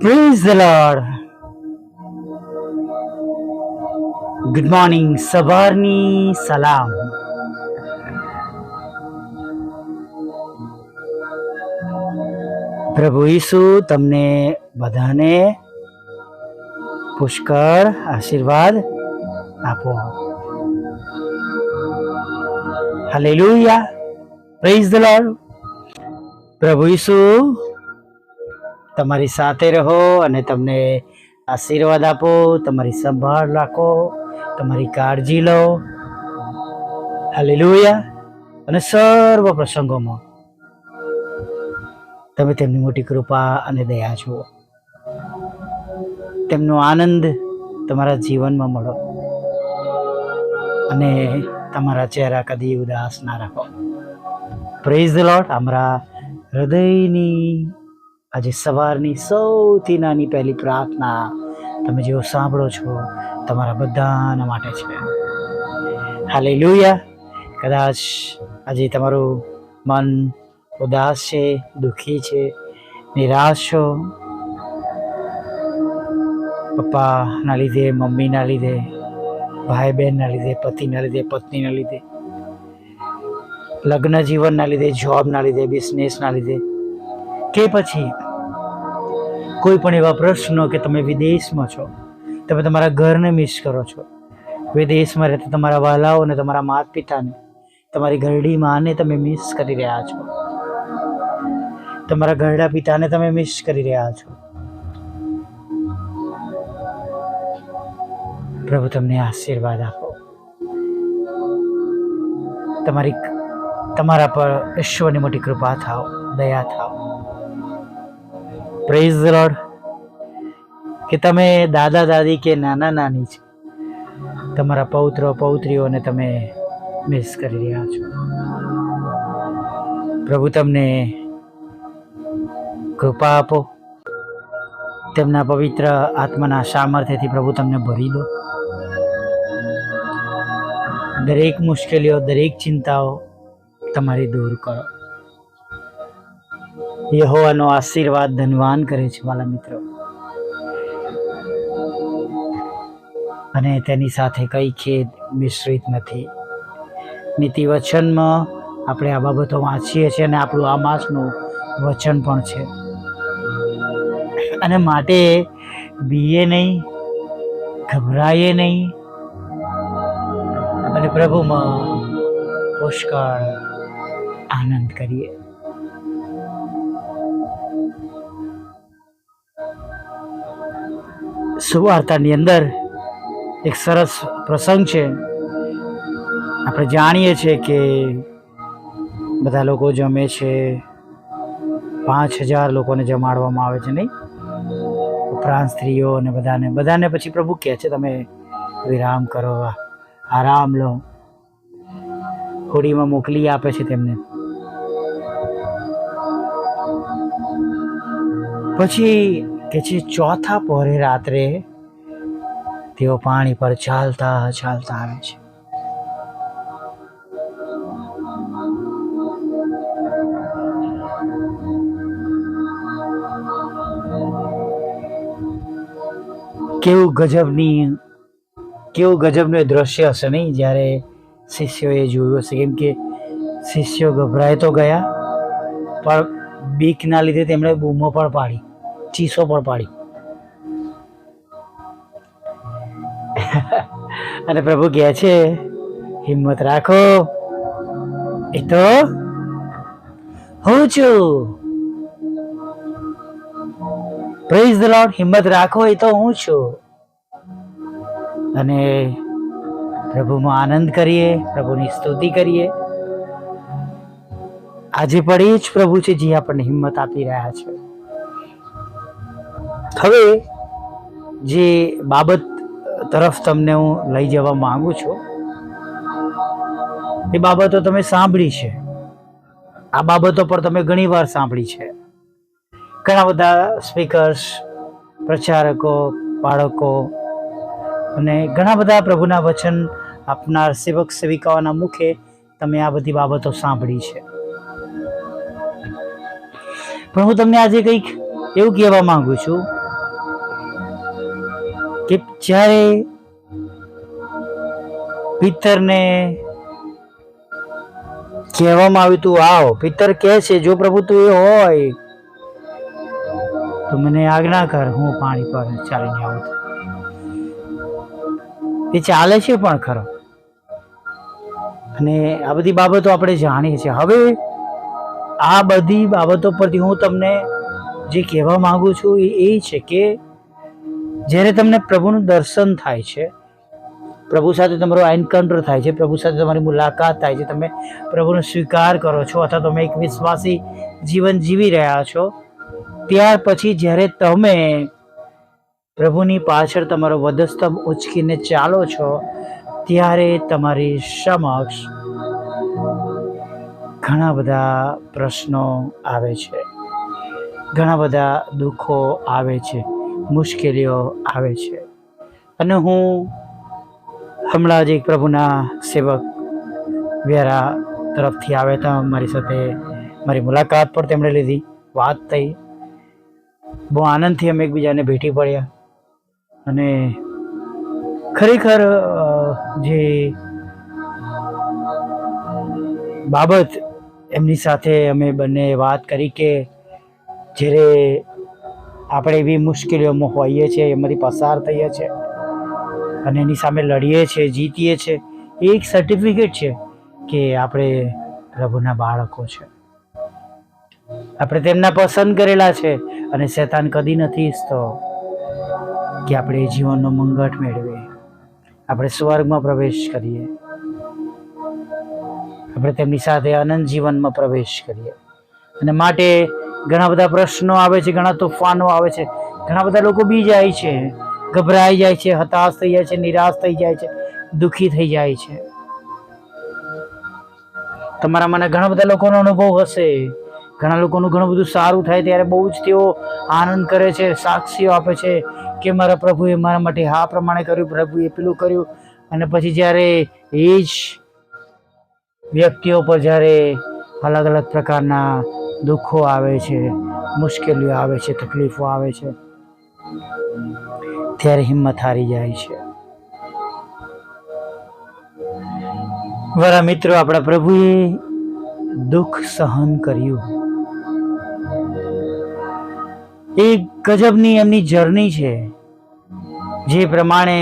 Praise the lord good morning સવારની સલામ પ્રભુ ઈસુ તમને બધાને પુષ્કળ આશીર્વાદ આપો. હાલેલુયા પ્રેઝ ધ લોર્ડ પ્રભુ ઈસુ, તમારી સાથે રહો અને તમને આશીર્વાદ આપો, તમારી સંભાળ રાખો, તમારી કાળજી લો. હાલેલુયા. અને સર્વ પ્રસંગોમાં તમે તેમની મોટી કૃપા અને દયા જુઓ. તેમનો આનંદ તમારા જીવનમાં મળો અને તમારા ચહેરા કદી ઉદાસ ના રાખો. પ્રેઝ ધ લોટ અમારા હૃદયની આજે સવારની સૌથી નાની પહેલી પ્રાર્થના તમે જેઓ સાંભળો છો, તમારા બધાના માટે છે. હાલે કદાચ આજે તમારું મન ઉદાસ છે, દુઃખી છે, નિરાશ છો. પપ્પાના લીધે, મમ્મીના લીધે ભાઈ બહેનના લીધે, પતિના લીધે, પત્નીના લીધે લગ્ન જીવનના લીધે, જોબના લીધે બિઝનેસના લીધે, કે પછી કોઈ પણ એવા પ્રશ્નો કે તમે વિદેશમાં છો, તમે તમારા ઘરને મિસ કરો છો, વિદેશમાં રહેતા તમારા વાલાઓને, તમારા માતા પિતાને તમારી ઘરડી માને તમે મિસ કરી રહ્યા છો. તમારા ઘરડા પિતાને તમે મિસ કરી રહ્યા છો. પ્રભુ, તમને આશીર્વાદ આપો. તમારી તમારા પર ઈશ્વરની મોટી કૃપા થાવ, દયા થાવ. પ્રેઝ લોર્ડ કે તમે દાદા દાદી કે નાના નાની છે. તમારા પૌત્ર, પૌત્રીઓને તમે મિસ કરી રહ્યા છો. પ્રભુ, તમને કૃપા આપો. તેમના પવિત્ર આત્માના સામર્થ્યથી પ્રભુ તમને ભરી દો. દરેક મુશ્કેલીઓ, દરેક ચિંતાઓ તમારી દૂર કરો. યહોવાનો આશીર્વાદ ધનવાન કરે છે મારા મિત્રો. અને તેની સાથે કઈ ખેદ મિશ્રિત નથી. નીતિ વચનમાં આપણે આ બાબતો વાંચીએ છીએ અને આપણું આ માસનું વચન પણ છે. અને માટે બીએ નહીં, ગભરાઈએ નહીં. અને પ્રભુમાં પુષ્કળ આનંદ કરીએ. સુવાર્તાની અંદર એક સરસ પ્રસંગ છે. આપણે જાણીએ છીએ કે બધા લોકો જમે છે. પાંચ હજાર લોકોને જમાડવામાં આવે છે, નહીં? ઉપરાંત સ્ત્રીઓ અને બધાને. બધાને પછી પ્રભુ કહે છે, તમે વિરામ કરો, આરામ લો. હોડીમાં મોકલી આપે છે તેમને. પછી કે છે, ચોથા પહોરે રાત્રે તેઓ પાણી પર ચાલતા ચાલતા આવે છે. કેવું ગજબની, કેવું ગજબનું એ દ્રશ્ય હશે નહીં, જ્યારે શિષ્યોએ જોયું હશે. કેમ કે શિષ્યો ગભરાય તો ગયા, પણ બીકના લીધે તેમણે બૂમો પણ પાડી, ચીસો પણ પાડી. અને પ્રભુ કહે છે, હિંમત રાખો. એ તો હું છું. પ્રેઝ ધ લોર્ડ હિંમત રાખો, એ તો હું છું. અને પ્રભુમાં આનંદ કરીએ, પ્રભુની સ્તુતિ કરીએ. આજે પણ એ જ પ્રભુ છે જે આપણને હિંમત આપી રહ્યા છે. હવે જે બાબત તરફ તમને હું લઈ જવા માંગુ છું, એ બાબતો તમે સાંભળી છે. આ બાબતો પર તમે ઘણી વાર સાંભળી છે. ઘણા બધા સ્પીકર્સ પ્રચારકો, બાળકો અને ઘણા બધા પ્રભુના વચન આપનાર સેવક, સેવિકાઓના મુખે તમે આ બધી બાબતો સાંભળી છે. પણ હું તમને આજે કંઈક એવું કહેવા માંગુ છું કે જ્યારે પિત્તરને કહેવામાં આવ્યું તું આવો પિત્તર કહે છે, જો પ્રભુ તું એ હોય, તો મને આજ્ઞા કર, હું પાણી પર ચાલીને આવું એ ચાલે છે પણ ખરો. અને આ બધી બાબતો આપણે જાણીએ છીએ. હવે આ બધી બાબતો પરથી હું તમને જે કહેવા માંગુ છું એ એ છે કે જ્યારે તમને પ્રભુનું દર્શન થાય છે, પ્રભુ સાથે તમારો એન્કાઉન્ટર થાય છે, પ્રભુ સાથે તમારી મુલાકાત થાય છે, તમે પ્રભુનો સ્વીકાર કરો છો અથવા તમે એક વિશ્વાસી જીવન જીવી રહ્યા છો, ત્યાર પછી જ્યારે તમે પ્રભુની પાછળ તમારો વધસ્તંભ ઉચકીને ચાલો છો, ત્યારે તમારી સમક્ષ ઘણા બધા પ્રશ્નો આવે છે. ઘણા બધા દુઃખો આવે છે. મુશ્કેલીઓ આવે છે. અને હું હમણાં જ એક પ્રભુના સેવક વ્યારા તરફથી આવ્યા હતા. મારી સાથે મારી મુલાકાત પણ તેમણે લીધી. વાત થઈ. બહુ આનંદથી અમે એકબીજાને ભેટી પડ્યા. અને ખરેખર જે બાબત એમની સાથે અમે બંને વાત કરી કે જ્યારે આપણે એવી મુશ્કેલીઓમાં હોઈએ છીએ, એમાંથી પસાર થઈએ છીએ અને એની સામે લડીએ છીએ, જીતીએ છીએ, એ એક સર્ટિફિકેટ છે કે આપણે પ્રભુના બાળકો છે. આપણે તેમના પસંદ કરેલા છે અને શેતાન કદી નથી ઈચ્છતો કે આપણે જીવનનો મંગટ મેળવીએ. આપણે સ્વર્ગમાં પ્રવેશ કરીએ. આપણે તેમની સાથે આનંદ જીવનમાં પ્રવેશ કરીએ. અને માટે ઘણા બધા પ્રશ્નો આવે છે, ઘણા તોફાનો આવે છે. ઘણા બધા લોકો બી જાય છે, ગભરાઈ જાય છે, હતાશ થઈ જાય છે, નિરાશ થઈ જાય છે, દુઃખી થઈ જાય છે. તમારા મને ઘણા બધા લોકોનો અનુભવ હશે. ઘણા લોકોનું ઘણું બધું સારું થાય ત્યારે બહુ જ તેઓ આનંદ કરે છે, સાક્ષીઓ આપે છે કે મારા પ્રભુએ મારા માટે હા પ્રમાણે કર્યું, પ્રભુએ પેલું કર્યું. અને પછી જ્યારે એ જ વ્યક્તિઓ પર જ્યારે અલગ અલગ પ્રકારના દુઃખો આવે છે, મુશ્કેલીઓ આવે છે, તકલીફો આવે છે, ત્યારે હિંમત હારી જાય છે. વરા મિત્રો, આપણા પ્રભુએ દુઃખ સહન કર્યું. એ ગજબની એમની જર્ની છે, જે પ્રમાણે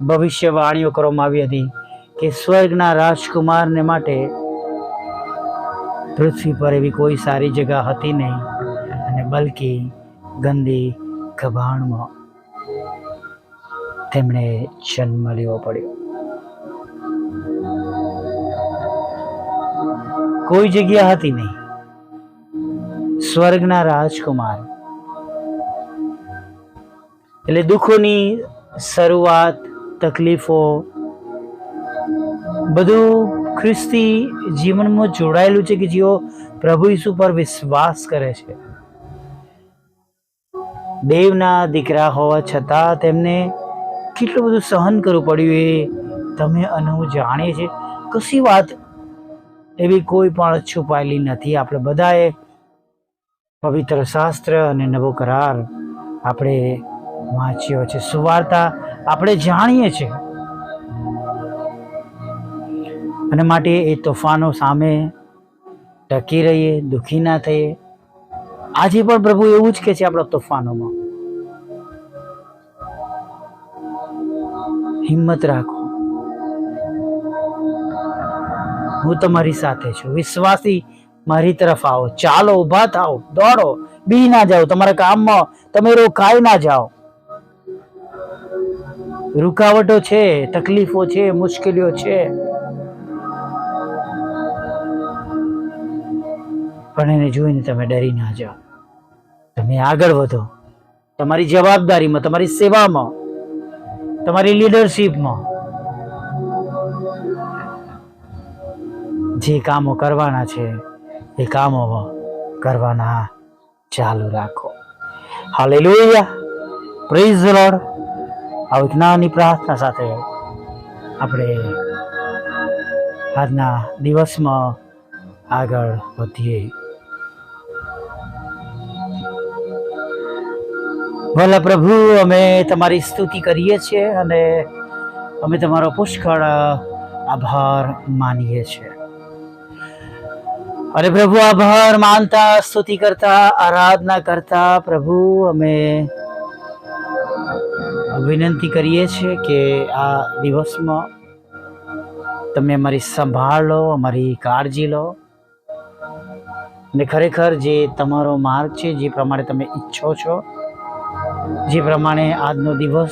ભવિષ્યવાણીઓ કરવામાં આવી હતી. કે સ્વર્ગના રાજકુમારને માટે પૃથ્વી પર એવી કોઈ સારી જગા હતી નહીં. અને બલકી ગંદી કભાણમાં તેમણે જન્મ લેવો પડ્યો. કોઈ જગ્યા હતી નહીં. સ્વર્ગના રાજકુમાર. એટલે દુઃખોની શરૂઆત, તકલીફો બધું ખ્રિસ્તી જીવનમાં જોડાયેલું છે કે જેઓ પ્રભુ ઈસુ પર વિશ્વાસ કરે છે. દેવના દીકરા હોવા છતાં તેમને કેટલું બધું સહન કરવું પડ્યું એ તમે અને જાણીએ છીએ કશી વાત એવી કોઈ પણ છુપાયેલી નથી. આપણે બધાએ પવિત્ર શાસ્ત્ર અને નવો કરાર આપણે વાંચ્યો છે. સુવાર્તા આપણે જાણીએ છીએ. અને માટે એ તોફાનો સામે ટકી રહીએ, દુઃખી ના થઈએ. આજે પણ પ્રભુ એવું જ કે છે આપણા તોફાનોમાં. હિંમત રાખો. હું તમારી સાથે છું. વિશ્વાસી મારી તરફ આવો. ચાલો ઊભા થાઓ. દોડો. બી ના જાઓ. તમારા કામમાં તમે રોકાઈ ના જાઓ. રૂકાવટો છે, તકલીફો છે, મુશ્કેલીઓ છે. પણ એને જોઈને તમે ડરી ના જાઓ. તમે આગળ વધો. તમારી જવાબદારીમાં, તમારી સેવામાં, તમારી લીડરશીપમાં જે કામો કરવાના છે, એ કામો કરવાના ચાલુ રાખો. હાલેલુયા પ્રેઝ લોર્ડ આ વિજ્ઞાનની પ્રાર્થના સાથે આપણે આજના દિવસમાં આગળ વધીએ. ભલા પ્રભુ, અમે તમારી સ્તુતિ કરીએ છીએ અને અમે તમારો પુષ્કળ આભાર માનીએ છીએ. અને પ્રભુ, આભાર માનતા, સ્તુતિ કરતા, આરાધના કરતા, પ્રભુ, અમે વિનંતી કરીએ છીએ કે આ દિવસમાં તમે અમારી સંભાળ લો, અમારી કાળજી લો. અને ખરેખર જે તમારો માર્ગ છે, જે પ્રમાણે તમે ઈચ્છો છો જે પ્રમાણે આજનો દિવસ,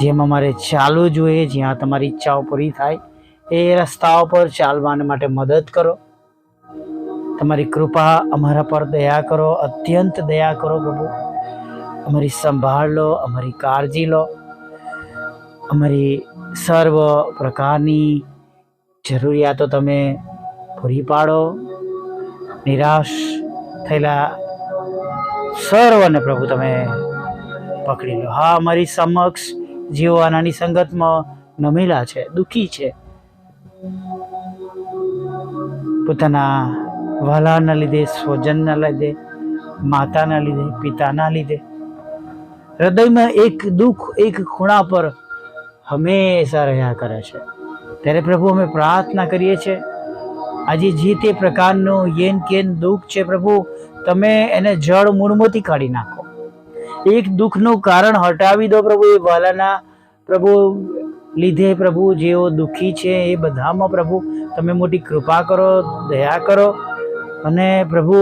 જેમ અમારે ચાલવું જોઈએ, જ્યાં તમારી ઈચ્છાઓ પૂરી થાય, એ રસ્તાઓ પર ચાલવાને માટે મદદ કરો. તમારી કૃપા અમારા પર દયા કરો, અત્યંત દયા કરો પ્રભુ. અમારી સંભાળ લો, અમારી કાળજી લો. અમારી સર્વ પ્રકારની જરૂરિયાતો તમે પૂરી પાડો. નિરાશ થયેલા સર્વને પ્રભુ તમે પકડી લો. હા અમારી સમક્ષ જેઓ આનાની સંગતમાં નમેલા છે, દુઃખી છે. પોતાના વહાલાના લીધે, સ્વજનના લીધે, માતાના લીધે, પિતાના લીધે. હૃદયમાં એક દુઃખ, એક ખૂણા પર હંમેશા રહ્યા કરે છે. ત્યારે પ્રભુ અમે પ્રાર્થના કરીએ છીએ. આજે જે તે પ્રકારનું યેન કેન દુઃખ છે પ્રભુ તમે એને જળ મૂળમાંથી કાઢી નાખો. એક દુઃખનું કારણ હટાવી દો પ્રભુ, એ વાલાના પ્રભુ લીધે પ્રભુ, જેઓ દુઃખી છે એ બધામાં પ્રભુ, તમે મોટી કૃપા કરો, દયા કરો અને પ્રભુ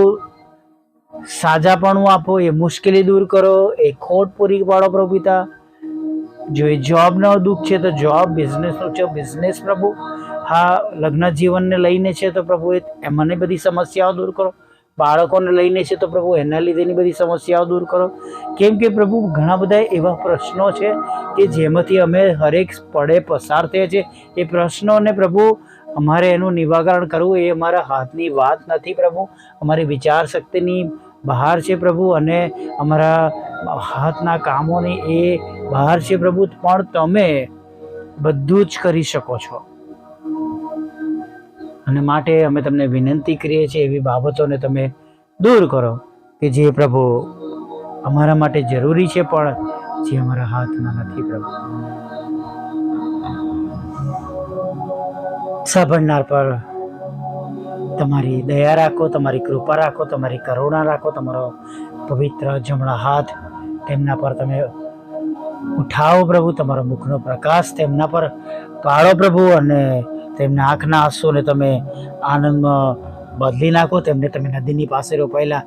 સાજાપણું આપો, એ મુશ્કેલી દૂર કરો, એ ખોટ પૂરી પાડો પ્રભુ પિતા. જો એ જોબનો દુઃખ છે તો જોબ બિઝનેસનો છે બિઝનેસ પ્રભુ. હા લગ્ન જીવનને લઈને છે તો પ્રભુ, એ મને બધી સમસ્યાઓ દૂર કરો. બાળકોને લઈને છે તો પ્રભુ એના લીધેની બધી સમસ્યાઓ દૂર કરો. કેમ કે પ્રભુ ઘણા બધા એવા પ્રશ્નો છે કે જેમાંથી અમે હરેક પડે પસાર થયા છે. એ પ્રશ્નોને પ્રભુ અમારે એનું નિવારણ કરવું એ અમારા હાથની વાત નથી પ્રભુ. અમારી વિચાર શક્તિની બહાર છે પ્રભુ અને અમારા હાથના કામોની એ બહાર છે પ્રભુ. પણ તમે બધું જ કરી શકો છો. અને માટે અમે તમને વિનંતી કરીએ છીએ એવી બાબતોને તમે દૂર કરો કે જે પ્રભુ અમારા માટે જરૂરી છે પણ જે અમારા હાથમાં નથી પ્રભુ. સાંભળનાર પર તમારી દયા રાખો, તમારી કૃપા રાખો, તમારી કરુણા રાખો, તમારો પવિત્ર જમણા હાથ તેમના પર તમે ઉઠાવો પ્રભુ, તમારો મુખનો પ્રકાશ તેમના પર પાડો પ્રભુ અને તેમના આંખના આંસુને તમે આનંદમાં બદલી નાખો, તેમને તમે નદીની પાસે રોપાયેલા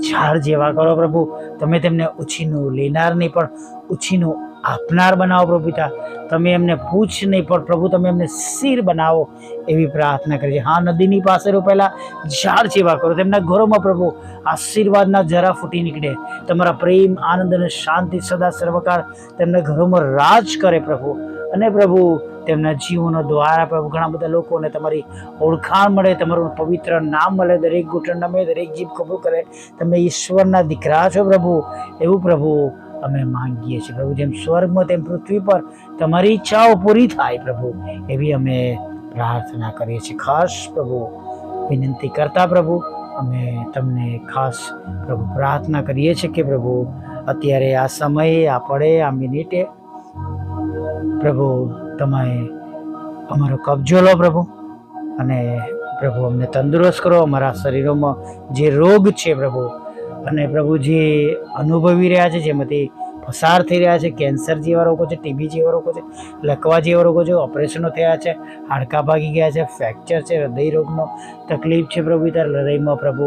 ઝાડ જેવા કરો પ્રભુ. તમે તેમને ઉછીનું લેનાર નહીં, પણ ઉછીનું આપનાર બનાવો પ્રભુ પિતા. તમે એમને પૂછ નહીં, પણ પ્રભુ તમે એમને શિર બનાવો એવી પ્રાર્થના કરી છે. હા, નદીની પાસે રોપાયેલા ઝાડ જેવા કરો, તેમના ઘરોમાં પ્રભુ આશીર્વાદના જરા ફૂટી નીકળે. તમારા પ્રેમ, આનંદ અને શાંતિ સદા સર્વકાળ તેમના ઘરોમાં રાજ કરે પ્રભુ. અને પ્રભુ તેમના જીવનો દ્વારા પ્રભુ ઘણા બધા લોકોને તમારી ઓળખાણ મળે, તમારું પવિત્ર નામ મળે, દરેક ઘૂંટણ નમે, દરેક જીભ કબૂલ કરે. તમે ઈશ્વરના દીકરા છો પ્રભુ, એવું પ્રભુ અમે માંગીએ છીએ. પ્રભુ, જેમ સ્વર્ગમાં તેમ પૃથ્વી પર તમારી ઈચ્છાઓ પૂરી થાય પ્રભુ, એવી અમે પ્રાર્થના કરીએ છીએ. ખાસ પ્રભુ, વિનંતી કરતા પ્રભુ, અમે તમને ખાસ પ્રભુ પ્રાર્થના કરીએ છીએ કે પ્રભુ, અત્યારે આ સમયે, આ પડે, આ મિનિટે પ્રભુ તમે અમારો કબજો લો પ્રભુ. અને પ્રભુ અમને તંદુરસ્ત કરો. અમારા શરીરોમાં જે રોગ છે પ્રભુ, અને પ્રભુ જે અનુભવી રહ્યા છે, જેમાંથી પસાર થઈ રહ્યા છે, કેન્સર જેવા રોગો છે, ટીબી જેવા રોગો છે, લકવા જેવા રોગો છે, ઓપરેશનો થયા છે, હાડકાં ભાગી ગયા છે, ફ્રેક્ચર છે, હૃદય રોગનો તકલીફ છે પ્રભુ, ત્યારે હૃદયમાં પ્રભુ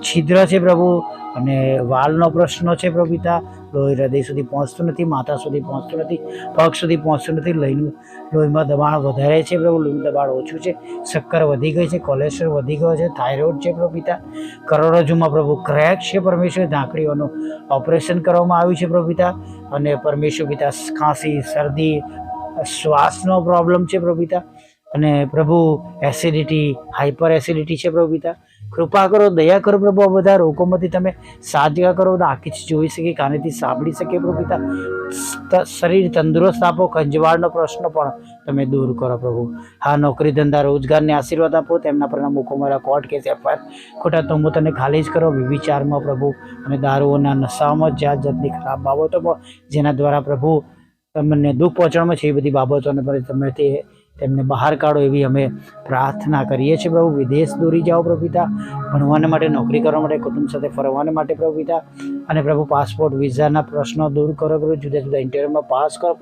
છિદ્ર છે પ્રભુ અને વાલનો પ્રશ્ન છે પ્રભુ લોહી હૃદય સુધી પહોંચતું નથી, માથા સુધી પહોંચતું નથી, પગ સુધી પહોંચતું નથી. લોહીનું, લોહીમાં દબાણ વધારે છે પ્રભુ, લોહીનું દબાણ ઓછું છે. શક્કર વધી ગઈ છે, કોલેસ્ટ્રોલ વધી ગયો છે, થાઇરોઇડ છે પ્રભુ પિતા. કરોડરજ્જુમાં પ્રભુ ક્રેક છે પરમેશ્વર ધાંકડીઓનું ઓપરેશન કરવામાં આવ્યું છે પ્રભુ અને પરમેશ્વર પિતા, ખાંસી, શરદી, શ્વાસનો પ્રોબ્લેમ છે પ્રભુ અને પ્રભુ એસિડિટી હાઇપર એસિડિટી છે પ્રભુ કૃપા કરો, દયા કરો પ્રભુ, આ બધા રોગોમાંથી તમે સાજગા કરો આખી જોઈ શકે કાનેથી સાંભળી શકે પ્રભુ પિતા. ત- શરીર તંદુરસ્ત આપો કંજવાળનો પ્રશ્ન પણ તમે દૂર કરો પ્રભુ. હા, નોકરી ધંધા, રોજગારને આશીર્વાદ આપો, તેમના પર મુકોમરા કોર્ટ કેસ એફઆઈઆર ખોટા તમો તને ખાલી જ કરો વિચારમાં પ્રભુ. અને દારૂઓના નશામાં, જાત જાતની ખરાબ બાબતો પણ જેના દ્વારા પ્રભુ તમને દુઃખ પહોંચાડવામાં છે, એ બધી બાબતોને પણ તમે તે તેમને બહાર કાઢો એવી અમે પ્રાર્થના કરીએ છીએ પ્રભુ. વિદેશ દોરી જાઓ પ્રભુ ભણવાને માટે, નોકરી કરવા માટે, કુટુંબ સાથે ફરવાને માટે પ્રભુ અને પ્રભુ, પાસપોર્ટ, વિઝાના પ્રશ્નો દૂર કરો પ્રભુ. જુદા જુદા ઇન્ટરવ્યુમાં પાસ કરો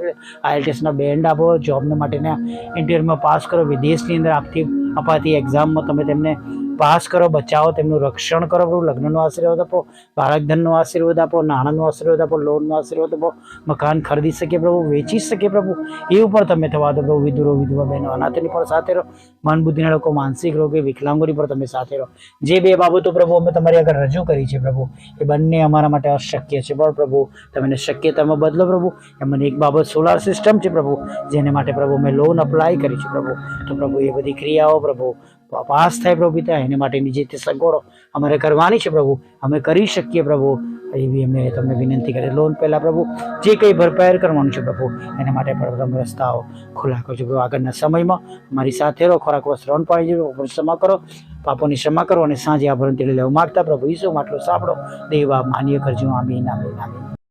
આઈએલટીએસના બેન્ડ આપો, જોબને માટેના ઇન્ટરવ્યુમાં પાસ કરો. વિદેશની અંદર આપતી, અપાતી એક્ઝામમાં તમે તેમને પાસ કરો, બચાવો, તેમનું રક્ષણ કરો, પ્રભુ, લગ્નનો આશીર્વાદ આપો, બાળકધનનો આશીર્વાદ આપો, નાણાંનો આશીર્વાદ આપો, લોનનો આશીર્વાદ આપો, મકાન ખરીદી શકીએ પ્રભુ, વેચી શકીએ પ્રભુ, એ ઉપર તમે થવા દો પ્રભુ, વિધુરો, વિધવા બહેનો, અનાથની પણ સાથે રહો મન બુદ્ધિના લોકો, માનસિક રોગી, વિકલાંગોની પણ તમે સાથે રહો. જે બે બાબતો પ્રભુ અમે તમારી આગળ રજૂ કરી છે પ્રભુ, એ બંને અમારા માટે અશક્ય છે. પણ પ્રભુ તમને શક્યતામાં બદલો પ્રભુ એમાં એક બાબત સોલાર સિસ્ટમ છે પ્રભુ, જેને માટે પ્રભુ મેં લોન અપ્લાય કરી છે પ્રભુ. તો પ્રભુ, એ બધી ક્રિયાઓ પ્રભુ પાસ થાય પ્રભુ પિતા, એને માટેની જે તે સગવડો અમારે કરવાની છે પ્રભુ, અમે કરી શકીએ પ્રભુ. એવી અમે તમને વિનંતી કરી લોન પહેલાં પ્રભુ, જે કંઈ ભરપાઈ કરવાનું છે પ્રભુ, એના માટે પણ તમે રસ્તાઓ ખુલ્લા કરજો પ્રભુ. આગળના સમયમાં મારી સાથે રહો, ખોરાક વસ્ત્ર અન્ન પાણી પણ ક્ષમા કરો, પાપોની ક્ષમા કરો અને સાંજે આ ભરણ તેડી લેવા માગતા પ્રભુ, ઈસો માટલો સાંભળો. દેવા માન્ય કરજો. આમી નામે આમીન.